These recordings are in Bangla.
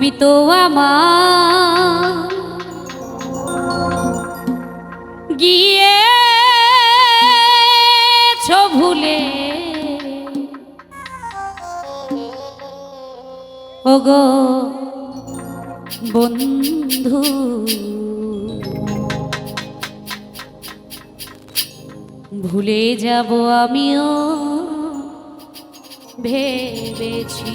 তুমি তো আমার। গিয়েছ ভুলে। ওগো বন্ধু। ভুলে যাব আমিও ভেবেছি।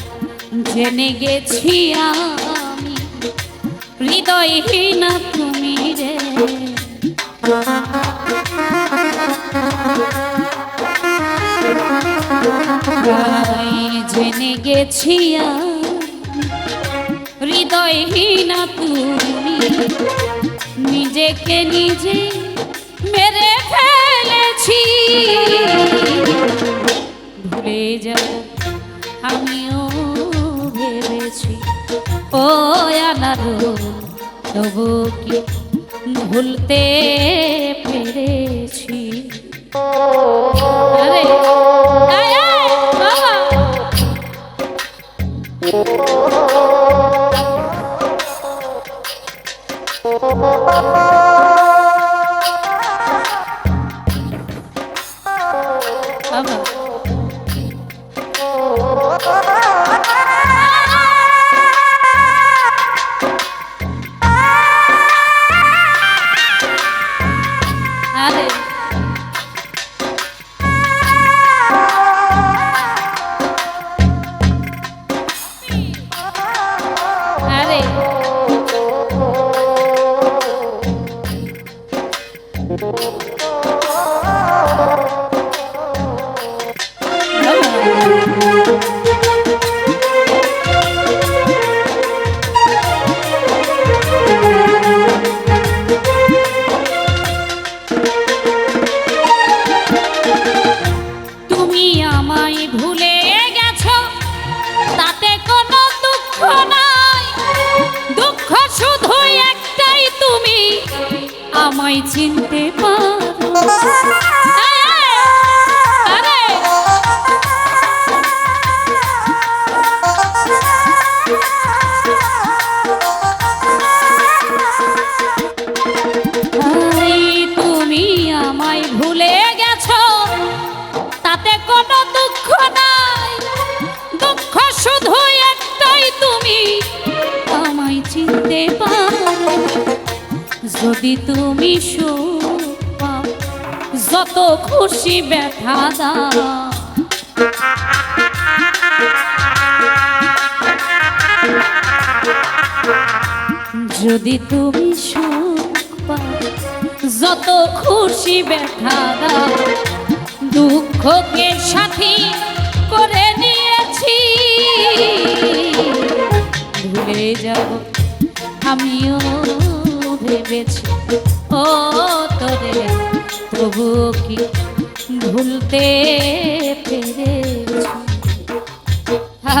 জেনে গেছি আমি হৃদয়হীনা তুমি রে। জেনে গেছি হৃদয়হীনা তুমি। নিজেকে নিজে কি ভুলতে পেরেছি? আরে বাবা। বাবা আমায় চিনতে পারো। যদি তুমি যত খুশি ব্যথা দাও। যদি তুমি যত খুশি ব্যথা দুঃখকে সাথী করে নিয়েছি। ভুলে যাব আমিও ভেবেছি। ও তোরে তবুও কি ভুলতে পেরেছি? হা।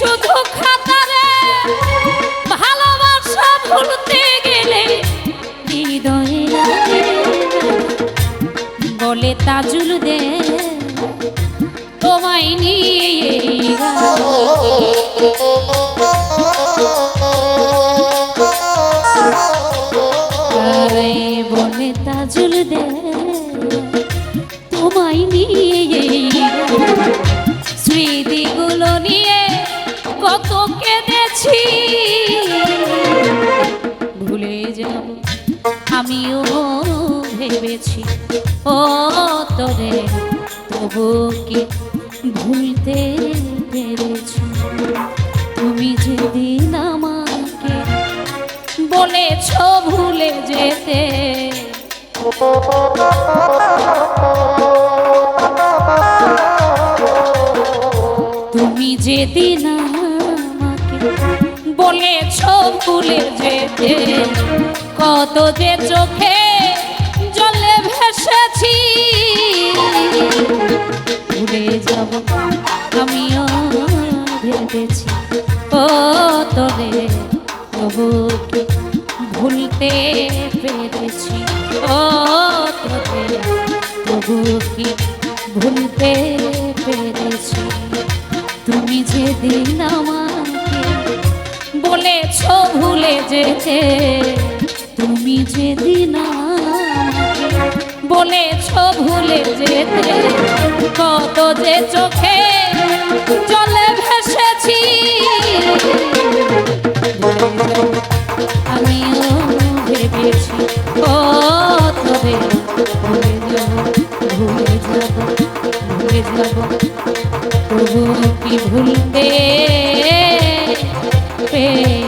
শুধু খাতারে আমিও ভেবেছি, ও তোরে তবু কি ভুলতে পেরেছি? তুমি যেদিন আমাকে বলেছ ভুলে যেতে, তুমি যেদিন আমাকে বলেছ ভুলে যেতে কত যে চোখে জলে ভেসেছি। ভুলে যাব আমিও ভেবেছি। ও তবে তবু ভুলতে পেরেছি? ও তবে তবু কি ভুলতে পেরেছি? তুমি যেদিন আমাকে বলেছ ভুলে যেতে তুমি যেদিন বলেছ ভুলে যেতে, কত যে চোখে জলে ভেসেছি। আমিও ভেবেছি ও ভুলে যাব ভুলে যাব ভুলে যাব। তবু কি ভুলতে পেরেছি?